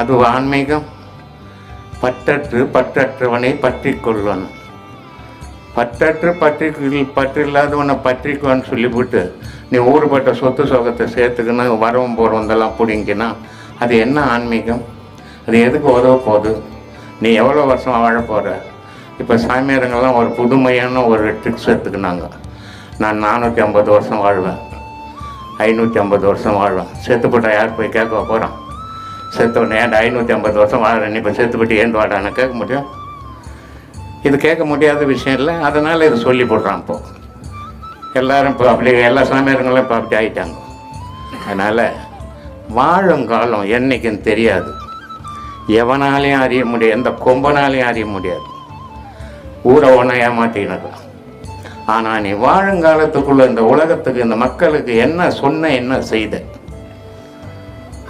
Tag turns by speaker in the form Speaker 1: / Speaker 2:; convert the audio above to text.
Speaker 1: அது ஆன்மீகம். பற்றற்று பற்றற்றவனை பற்றி கொள்வன். பற்றற்று பற்றி பற்றில்லாதவனை பற்றிக்குவான்னு சொல்லிவிட்டு நீ ஊறுபட்ட சொத்து சோகத்தை சேர்த்துக்கணும் வரவும் போகிறவந்தெல்லாம் பிடிங்கினா அது என்ன ஆன்மீகம்? அது எதுக்கு உதவ போகுது? நீ எவ்வளோ வருஷம் வாழ போகிற இப்போ சாமியாரங்கள்லாம் ஒரு புதுமையான ஒரு ட்ரிக்ஸ் எடுத்துக்கினாங்க. நான் நானூற்றி ஐம்பது வருஷம் வாழ்வேன். ஐநூற்றி ஐம்பது வருஷம் வாழ்வேன். செத்துப்பட்டா யார் போய் கேட்க போகிறான் செத்தவனே ஏன்டா ஐநூற்றி ஐம்பது வருஷம் வாழ்கிறேன் இப்போ செத்துப்பட்டு ஏன் வாடான்னு கேட்க முடியும். இது கேட்க முடியாத விஷயம் இல்லை. அதனால் இதை சொல்லி போடுறான் இப்போ. எல்லோரும் இப்போ அப்படி எல்லா சாமியாருங்களும் இப்போ அப்படி ஆகிட்டாங்க அதனால் வாழும் காலம் என்னைக்குன்னு தெரியாது. எவனாலையும் அறிய முடியாது எந்த கொம்பனாலையும் அறிய முடியாது. ஊரை ஒன்றா ஏமாத்தினது ஆனால் நீ வாழுங்காலத்துக்குள்ள இந்த உலகத்துக்கு இந்த மக்களுக்கு என்ன சொன்ன என்ன செய்த?